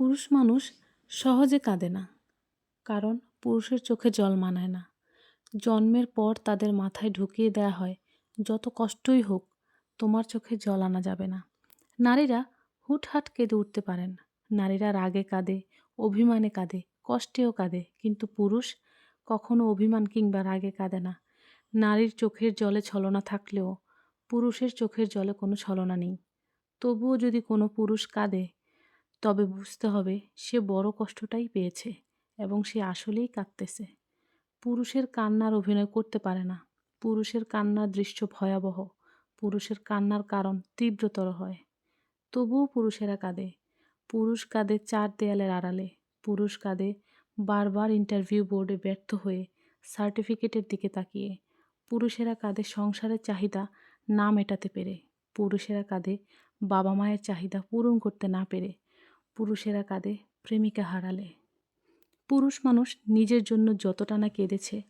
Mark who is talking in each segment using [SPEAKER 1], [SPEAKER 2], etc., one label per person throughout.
[SPEAKER 1] পুরুষ মানুষ সহজে কাঁদে না, কারণ পুরুষের চোখে জল মানায় না। জন্মের পর তাদের মাথায় ঢুকিয়ে দেয়া হয়, যত কষ্টই হোক, তোমার চোখে জল আনা যাবে না। নারীরা হুটহাট কেঁদে উঠতে পারেন। নারীরা রাগে কাঁদে, অভিমানে কাঁদে, কষ্টেও কাঁদে, কিন্তু পুরুষ কখনো অভিমান কিংবা রাগে কাঁদে না। নারীর চোখের জলে ছলনা থাকলেও পুরুষের চোখের জলে কোনো ছলনা নেই। তবুও যদি কোনো পুরুষ কাঁদে তবে বুঝতে হবে সে বড় কষ্টটাই পেয়েছে এবং সে আসলেই কাঁদতেছে। পুরুষের কান্নার অভিনয় করতে পারে না। পুরুষের কান্নার দৃশ্য ভয়াবহ। পুরুষের কান্নার কারণ তীব্রতর হয়। তবুও পুরুষেরা কাঁদে। পুরুষ কাঁদে চার দেয়ালের আড়ালে। পুরুষ কাঁদে বারবার ইন্টারভিউ বোর্ডে ব্যর্থ হয়ে সার্টিফিকেটের দিকে তাকিয়ে। পুরুষেরা কাঁদে সংসারের চাহিদা না মেটাতে পেরে। পুরুষেরা কাঁদে বাবা মায়ের চাহিদা পূরণ করতে না পেরে। পুরুষেরা কাঁদে, প্রেমিকা হারালে। পুরুষ মানুষ নিজের জন্য যতটা না কেঁদেছে,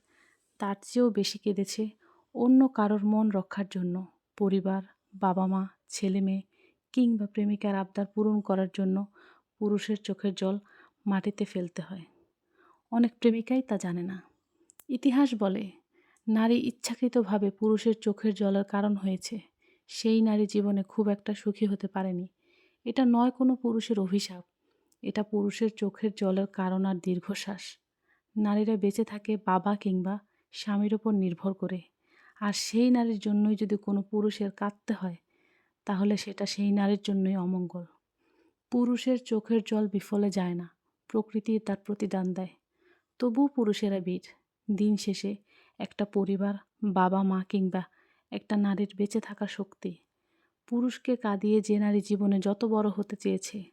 [SPEAKER 1] তার চেয়েও বেশি কেঁদেছে অন্য কারোর মন রক্ষার জন্য, পরিবার বাবা মা ছেলে মেয়ে কিংবা প্রেমিকার আবদার পূরণ করার জন্য পুরুষের চোখের জল মাটিতে ফেলতে হয়। অনেক প্রেমিকাই তা জানে না। ইতিহাস বলে, নারী ইচ্ছাকৃতভাবে পুরুষের চোখের জলের কারণ হয়েছে, সেই নারী জীবনে খুব একটা সুখী হতে পারেনি। এটা নয় কোনো পুরুষের অভিশাপ। এটা পুরুষের চোখের জলের কারণ আর দীর্ঘশ্বাস। নারীরা বেঁচে থাকে বাবা কিংবা স্বামীর ওপর নির্ভর করে। আর সেই নারীর জন্যই যদি কোনো পুরুষের কাঁদতে হয়, তাহলে সেটা সেই নারীর জন্যই অমঙ্গল। পুরুষের চোখের জল বিফলে যায় না, প্রকৃতি তার প্রতিদান দেয়। তবু পুরুষেরা বীর। দিন শেষে একটা পরিবার বাবা মা কিংবা একটা নারীর বেঁচে থাকার শক্তি। পুরুষকে কাঁদিয়ে যে নারী জীবনে যত বড় হতে চেয়েছে,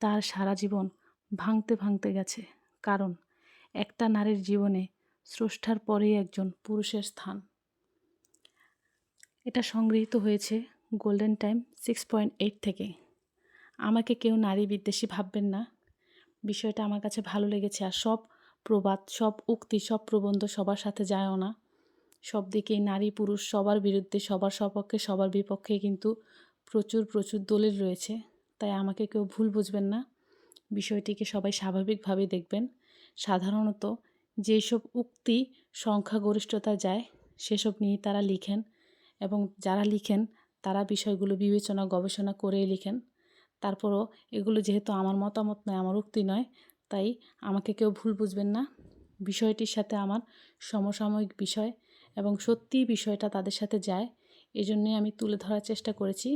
[SPEAKER 1] তার সারা জীবন ভাঙতে ভাঙতে গেছে। কারণ, একটা নারীর জীবনে স্রষ্টার পরেই একজন পুরুষের স্থান। এটা সংগৃহীত হয়েছে golden time six point eight থেকে। আমাকে কেউ নারী বিদ্বেষী ভাববেন না। বিষয়টা আমার কাছে ভালো লেগেছে আর সব প্রবাদ, সব উক্তি, সব প্রবন্ধ সবার সাথে যায়ও না। সব দিকেই নারী পুরুষ সবার বিরুদ্ধে, সবার সপক্ষে, সবার বিপক্ষে কিন্তু প্রচুর প্রচুর দলিল রয়েছে। তাই আমাকে কেউ ভুল বুঝবেন না। বিষয়টিকে সবাই স্বাভাবিকভাবে দেখবেন। সাধারণত যেসব উক্তি সংখ্যাগরিষ্ঠতা যায়, সেসব নিয়ে তারা লিখেন এবং যারা লিখেন, তারা বিষয়গুলো বিবেচনা, গবেষণা করেই লিখেন। তারপরও এগুলো যেহেতু আমার মতামত নয়, আমার উক্তি নয়, তাই আমাকে কেউ ভুল বুঝবেন না। বিষয়টির সাথে আমার সমসাময়িক বিষয় এবং সত্যিই বিষয়টা তাদের সাথে যায় এই জন্যই আমি তুলে ধরার চেষ্টা করেছি।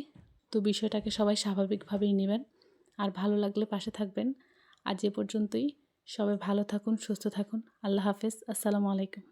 [SPEAKER 1] তো বিষয়টাকে সবাই স্বাভাবিকভাবেই নেবেন। আর ভালো লাগলে পাশে থাকবেন। আজ এ পর্যন্তই। সবাই ভালো থাকুন, সুস্থ থাকুন। আল্লাহ হাফেজ। আসসালামু আলাইকুম।